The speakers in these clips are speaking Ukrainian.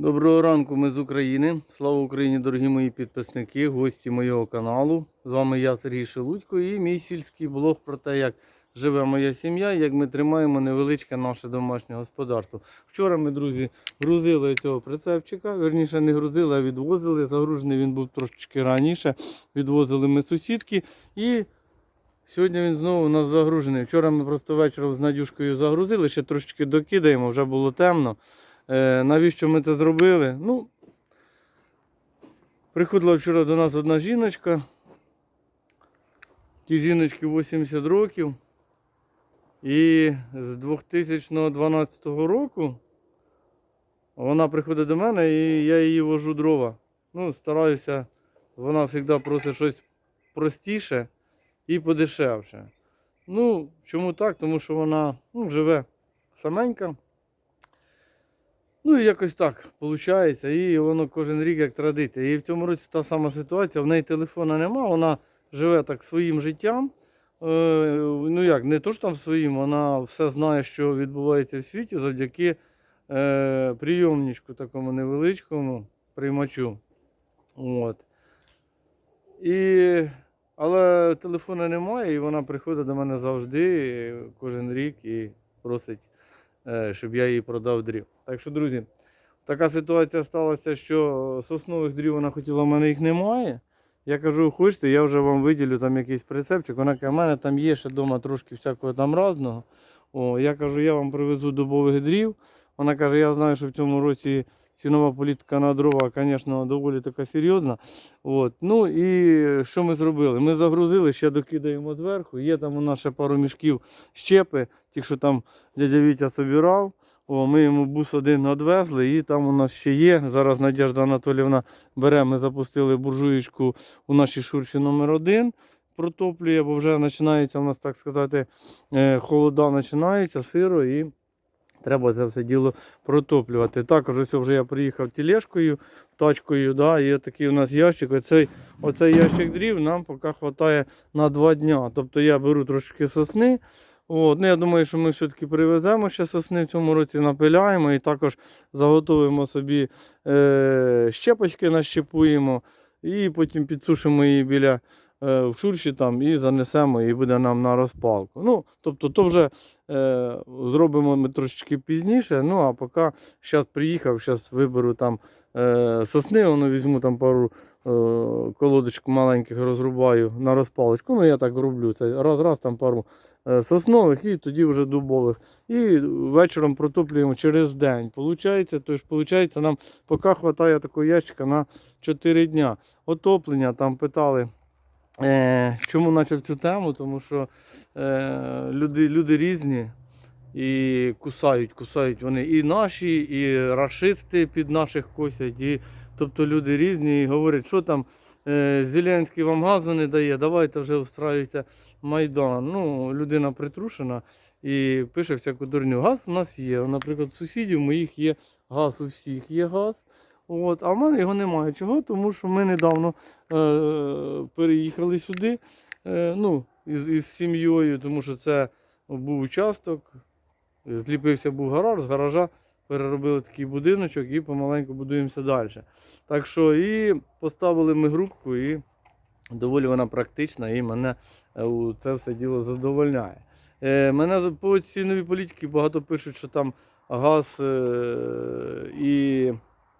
Доброго ранку, ми з України. Слава Україні, дорогі мої підписники, гості моєго каналу. З вами я, Сергій Шелудько, і мій сільський блог про те, як живе моя сім'я, як ми тримаємо невеличке наше домашнє господарство. Вчора ми, друзі, грузили цього прицепчика. Верніше, не грузили, а відвозили. Загружений він був трошечки раніше. Відвозили ми сусідки і. Сьогодні він знову у нас загружений. Вчора ми просто вечором з Надюшкою загрузили, ще трошечки докидаємо, вже було темно. Е, навіщо ми це зробили? Ну, приходила вчора до нас одна жіночка. Ті жіночки 80 років. І з 2012 року вона приходить до мене і я її вожу дрова. Ну, стараюся, вона завжди просить щось простіше і подешевше. Ну, чому так? Тому що вона ну, живе саменька. Ну і якось так виходить. І воно кожен рік як традиція. І в цьому році та сама ситуація. В неї телефона нема, вона живе так своїм життям. Е, ну як, не то ж там своїм, вона все знає, що відбувається в світі завдяки е, прийомничку такому невеличкому приймачу. От. І, але телефона немає, і вона приходить до мене завжди, кожен рік і просить щоб я їй продав дрів. Так що, друзі, така ситуація сталася, що соснових дрів вона хотіла, в мене їх немає. Я кажу, хочете, я вже вам виділю там якийсь прицепчик. Вона каже, в мене там є ще вдома трошки всякого там разного. О, я кажу, я вам привезу дубових дрів. Вона каже, я знаю, що в цьому році цінова політика на дрова, звісно, доволі така серйозна. От. Ну і що ми зробили? Ми загрузили, ще докидаємо зверху. Є там у нас ще пару мішків щепи, ті, що там дядя Вітя собирав. О, ми йому бус один відвезли, і там у нас ще є. Зараз Надежда Анатоліївна бере, ми запустили буржуєчку у нашій шурші номер 1 протоплює, бо вже починається у нас, так сказати, е, холода починається, сиро і треба це все діло протоплювати. Також ось вже я приїхав тележкою, тачкою, да, і такий у нас ящик. Оцей, оцей ящик дрів нам поки вистачає на два дня. Тобто я беру трошки сосни. От, ну, я думаю, що ми все-таки привеземо ще сосни в цьому році, напиляємо і також заготовимо собі е, щепочки, нащепуємо і потім підсушимо її біля е, в шурші там і занесемо, і буде нам на розпалку. Ну, тобто, то вже зробимо ми трошечки пізніше. Ну, а поки зараз приїхав, зараз виберу там е, сосни, воно візьму там пару е, колодочок маленьких розрубаю на розпалочку. Ну, я так роблю. Це раз-раз там пару е, соснових і тоді вже дубових. І вечором протоплюємо через день. Получається, тож, получається, нам поки вистачає такого ящика на 4 дня. Отоплення там питали. Е, чому почав цю тему? Тому що е, люди, люди різні і кусають, кусають вони і наші, і рашисти під наших косять. І, тобто люди різні і говорять, що там е, Зеленський вам газу не дає, давайте вже устраюйте Майдан. Ну, людина притрушена і пише всяку дурню. Газ у нас є. Наприклад, сусідів моїх є газ, у всіх є газ. От, а в мене його немає. Чого? Тому що ми недавно е, переїхали сюди е, ну, із, із сім'єю, тому що це був участок, зліпився був гараж, з гаража переробили такий будиночок і помаленьку будуємося далі. Так що і поставили ми групку, і доволі вона практична, і мене е, це все діло задовольняє. Е, мене по ціновій політики багато пишуть, що там газ е, і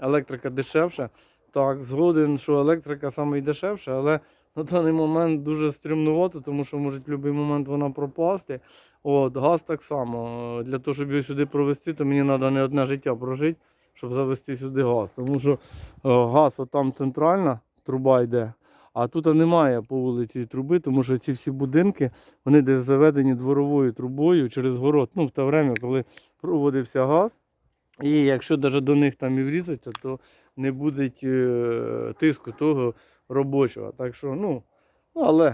електрика дешевша. Так, згоден, що електрика саме дешевша, але на даний момент дуже стрімнувато, тому що може в будь-який момент вона пропасти. От, газ так само. Для того, щоб його сюди провести, то мені треба не одне життя прожити, щоб завести сюди газ. Тому що е, газ там центральна труба йде, а тут немає по вулиці труби, тому що ці всі будинки вони десь заведені дворовою трубою через город. Ну, в те время, коли проводився газ. І якщо навіть до них там і врізаться, то не буде тиску того робочого. Так що, ну, ну, але,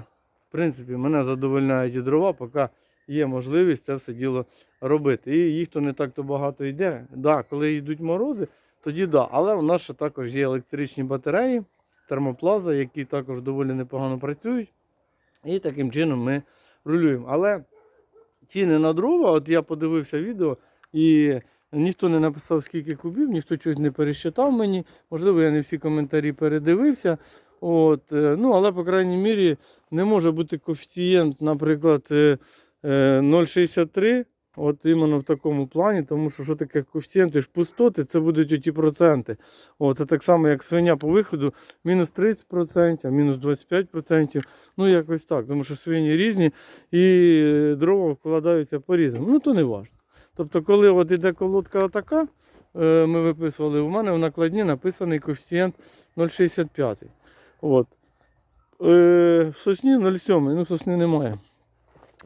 в принципі, мене задовольняють і дрова, поки є можливість це все діло робити. І їх то не так то багато йде. Да, коли йдуть морози, тоді да. Але у нас ще також є електричні батареї, термоплаза, які також доволі непогано працюють. І таким чином ми рулюємо. Але ціни на дрова, от я подивився відео, і Ніхто не написав, скільки кубів, ніхто щось не пересчитав мені. Можливо, я не всі коментарі передивився. От, е, ну, але, по крайній мірі, не може бути коефіцієнт, наприклад, е, е, 0,63. От іменно в такому плані, тому що що таке коефіцієнти ж пустоти, це будуть оті проценти. О, це так само, як свиня по виходу, мінус 30%, мінус 25%. Ну, якось так, тому що свині різні і е, дрова вкладаються по-різному. Ну, то не важливо. Тобто, коли от іде колодка отака, е, ми виписували, у мене в накладні написаний коефіцієнт 0,65. От. Е, в сосні 0,7, ну сосни немає.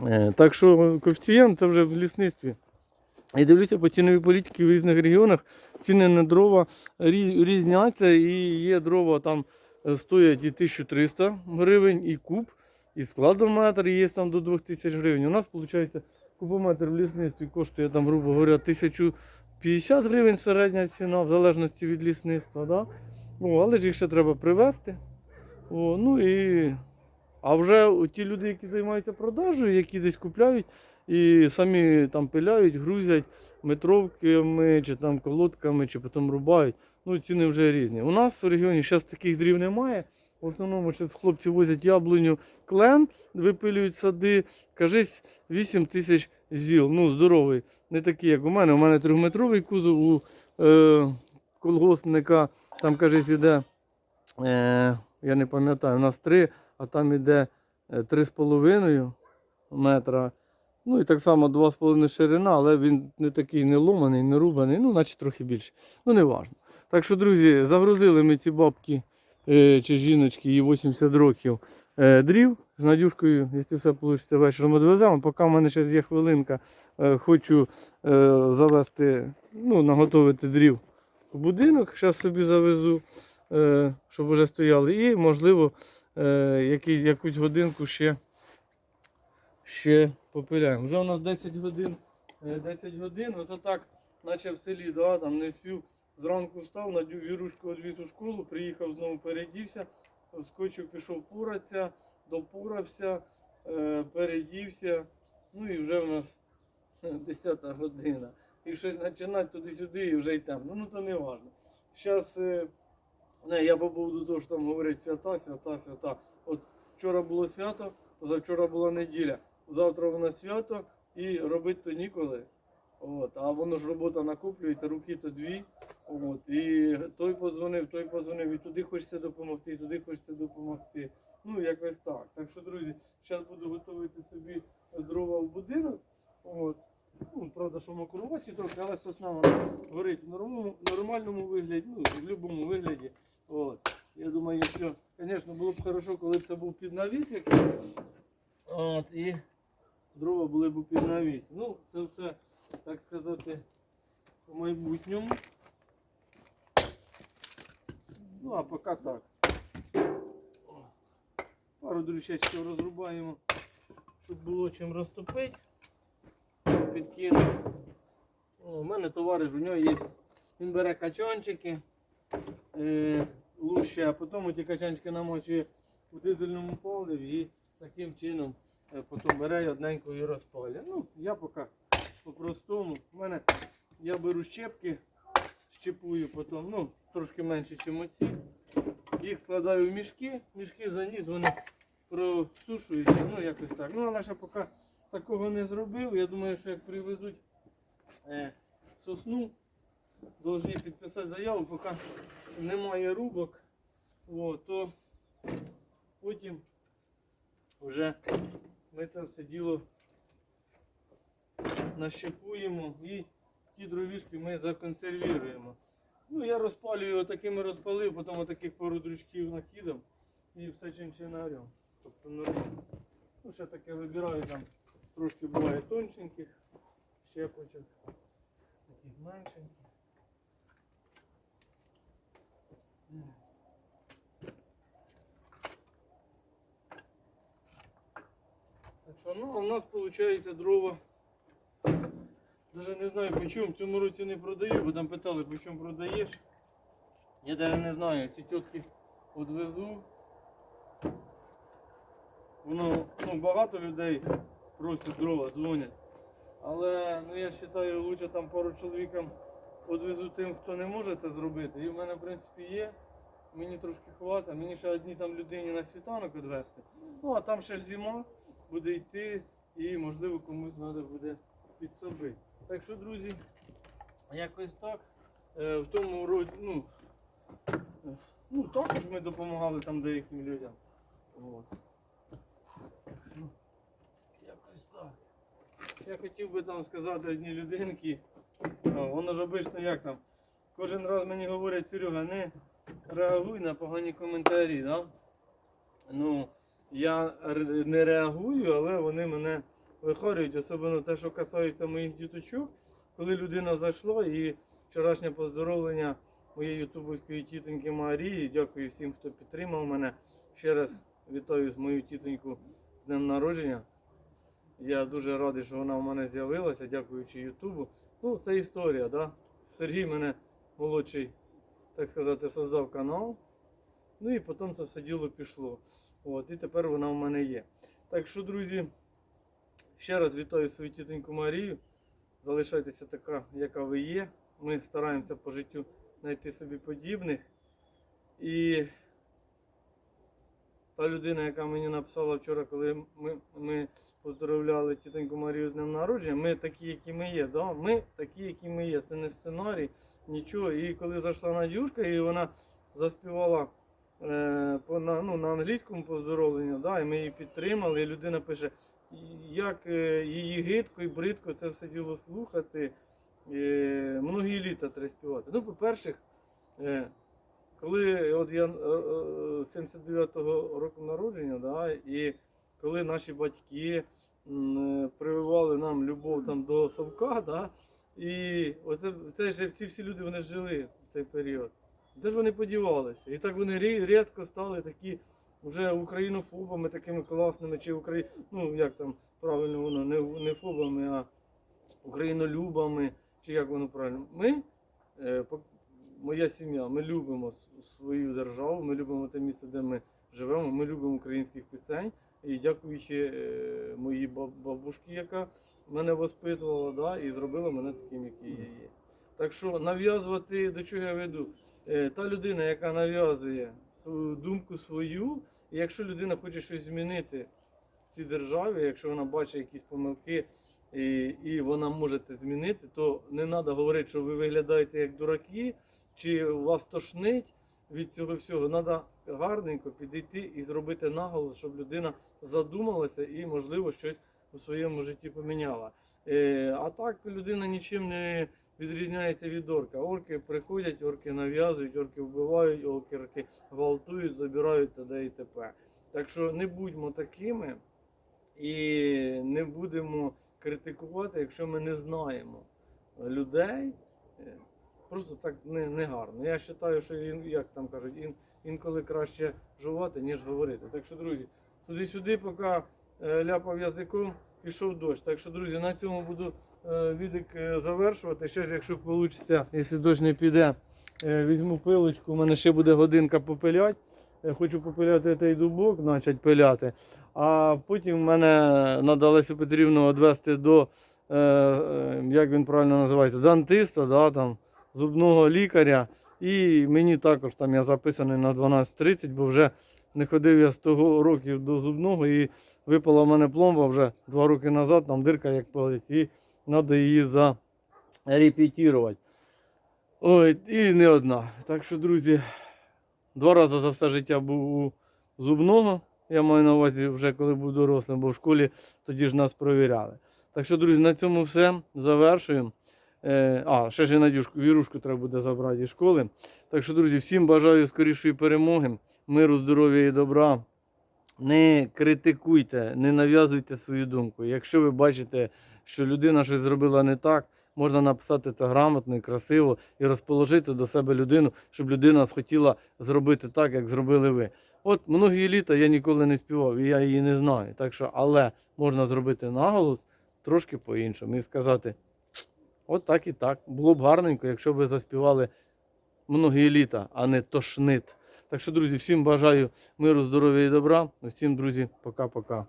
Е, так що коефіцієнт це вже в лісництві. І дивлюся по ціновій політиці в різних регіонах. Ціни на дрова різняться і є дрова там стоять і 1300 гривень, і куб, і складометр є там до 2000 гривень. У нас виходить кубометр в лісництві коштує там, грубо говоря, 1050 гривень середня ціна, в залежності від лісництва. Да? О, але ж їх ще треба привезти. О, ну і... А вже ті люди, які займаються продажею, які десь купляють і самі там пиляють, грузять метровками, чи там колодками, чи потім рубають. Ну, ціни вже різні. У нас в регіоні зараз таких дрів немає. В основному зараз хлопці возять яблуню клен, випилюють сади, кажись, 8 тисяч зіл. Ну, здоровий. Не такий, як у мене. У мене трьохметровий кузов у е, колгоспника, там, кажись, іде, е, я не пам'ятаю, у нас 3, а там іде е, 3,5 метра. Ну і так само 2,5 ширина, але він не такий не ломаний, не рубаний, ну, наче трохи більше. Ну, не важно. Так що, друзі, загрузили ми ці бабки е, чи жіночки, їй 80 років е, дрів. З Надюшкою, якщо все вийде вечором відвеземо. Поки в мене ще є хвилинка, е, хочу е, завести, ну, наготовити дрів в будинок. Зараз собі завезу, е, щоб вже стояли. І, можливо, е, якусь годинку ще, ще попиляємо. Вже у нас 10 годин, е, 10 годин, оце так, наче в селі, да, там не спів. Зранку встав, надю вірушку відвіз у школу, приїхав знову передівся, вскочив, пішов пуратися, допурався, е, передівся. Ну і вже в нас 10 година. І щось починати туди-сюди і вже й темно. Ну то не важливо. Зараз не, я по поводу того, що там говорять свята, свята, свята. От вчора було свято, позавчора була неділя. Завтра нас свято і робити то ніколи. От, а воно ж робота накоплюється, руки то дві. От, і той подзвонив, той подзвонив, і туди хочеться допомогти, і туди хочеться допомогти. Ну, якось так. Так що, друзі, зараз буду готувати собі дрова в будинок. От. Ну, правда, що мокрувасі трохи, але сосна вона горить в нормальному, нормальному вигляді, ну, в будь-якому вигляді. От. Я думаю, що, звісно, було б хорошо, коли б це був під навіс. От, і дрова були б під навіс. Ну, це все, так сказати, в майбутньому. Ну, а поки так. Пару дрючечків розрубаємо, щоб було чим розтопити. Підкину. О, У мене товариш, у нього є. Він бере качанчики, е, луще, а потім ті качанчики намочує у дизельному паливі і таким чином е, потім бере одненько і розпалює. Ну, я поки по-простому. У мене я беру щепки, щепую потім, ну, трошки менше, ніж оці. Їх складаю в мішки, мішки заніс, вони просушуються, ну якось так. Ну, але ще поки такого не зробив. Я думаю, що як привезуть е, сосну, повинні підписати заяву, поки немає рубок, о, то потім вже ми це все діло нащепуємо і ті дровішки ми законсервіруємо. Ну, я розпалюю отакими розпалив, потім отаких пару дручків накидав і все чинчинарем. Тобто нормально. Ну, ще таке вибираю там. Трошки буває тонченьких щепочок, таких меншеньких. Так що, ну, а в нас виходить дрова. Даже не знаю по чому. В цьому році не продаю, бо там питали, по чому продаєш. Я навіть не знаю, ці тітки відвезу. Воно ну, багато людей просять дрова, дзвонять. Але ну, я вважаю, лучше там пару чоловікам одвезу тим, хто не може це зробити. І в мене, в принципі, є. Мені трошки хватить, мені ще одній там людині на світанок відвести. Ну, а там ще ж зима буде йти і, можливо, комусь треба буде підсобити. Так що, друзі, якось так. Е, в тому році, ну, ну, також ми допомагали там деяким людям. От. Якось так. Я хотів би там сказати одній людинці, воно ж обично як там. Кожен раз мені говорять, Серега, не реагуй на погані коментарі. Да? Ну, я не реагую, але вони мене вихорюють, особливо те, що касається моїх діточок. Коли людина зайшла і вчорашнє поздоровлення моєї ютубовської тітоньки Марії. Дякую всім, хто підтримав мене. Ще раз вітаю з мою тітоньку з днем народження. Я дуже радий, що вона в мене з'явилася, дякуючи Ютубу. Ну, це історія, да? Сергій мене молодший, так сказати, создав канал. Ну і потім це все діло пішло. От, і тепер вона в мене є. Так що, друзі, ще раз вітаю свою тітоньку Марію. Залишайтеся така, яка ви є. Ми стараємося по життю знайти собі подібних. І та людина, яка мені написала вчора, коли ми, ми поздоровляли тітоньку Марію з днем народження, ми такі, які ми є. Да? Ми такі, які ми є. Це не сценарій, нічого. І коли зайшла Надюшка, і вона заспівала на, ну, на англійському поздоровленню, да? і ми її підтримали, і людина пише, як е, її гидко і бридко це все діло слухати. Е, многі літа треба співати. Ну, по-перше, е, коли от я е, е, 79-го року народження, да, і коли наші батьки е, прививали нам любов там, до совка, да, і оце, це ж всі люди вони жили в цей період. Де ж вони подівалися? І так вони рі- різко стали такі вже українофобами, такими класними, чи Украї... ну як там правильно воно, не, не фобами, а українолюбами, чи як воно правильно. Ми, е, моя сім'я, ми любимо свою державу, ми любимо те місце, де ми живемо, ми любимо українських пісень. І дякуючи е, моїй баб- бабушці, яка мене воспитувала, да, і зробила мене таким, який я є. Так що нав'язувати, до чого я веду, та людина, яка нав'язує свою думку свою, і якщо людина хоче щось змінити в цій державі, якщо вона бачить якісь помилки і, і вона може це змінити, то не треба говорити, що ви виглядаєте як дураки, чи вас тошнить від цього всього. Треба гарненько підійти і зробити наголос, щоб людина задумалася і, можливо, щось у своєму житті поміняла. Е, а так людина нічим не відрізняється від орка. Орки приходять, орки нав'язують, орки вбивають, орки, гвалтують, забирають т.д. і т.п. Так що не будьмо такими і не будемо критикувати, якщо ми не знаємо людей. Е, Просто так не, не гарно. Я вважаю, що як там кажуть, ін, інколи краще жувати, ніж говорити. Так що, друзі, туди-сюди, поки е, ляпав язиком, пішов дощ. Так що, друзі, на цьому буду відик е, завершувати. Ще, якщо вийде, якщо дощ не піде, е, візьму пилочку, у мене ще буде годинка попилять. Е, Хочу попиляти цей дубок, почати пиляти. А потім мене треба Лесю Петрівну відвести до, е, е, як він правильно називається, дантиста, да, там, зубного лікаря. І мені також там я записаний на 12.30, бо вже не ходив я з того років до зубного і випала в мене пломба вже два роки назад, там дирка як палить, треба її зарепетірувати. Ой, і не одна. Так що, друзі, два рази за все життя був у зубного. Я маю на увазі вже коли був дорослим, бо в школі тоді ж нас провіряли. Так що, друзі, на цьому все. Завершуємо. Е, а, ще ж і Надюшку, вірушку треба буде забрати із школи. Так що, друзі, всім бажаю скорішої перемоги, миру, здоров'я і добра. Не критикуйте, не нав'язуйте свою думку. Якщо ви бачите, що людина щось зробила не так, можна написати це грамотно і красиво і розположити до себе людину, щоб людина схотіла зробити так, як зробили ви. От многі літа я ніколи не співав, і я її не знаю. Так що, але можна зробити наголос трошки по-іншому і сказати, от так і так. Було б гарненько, якщо б ви заспівали многі літа, а не тошнит. Так що, друзі, всім бажаю миру, здоров'я і добра. Усім, друзі, пока-пока.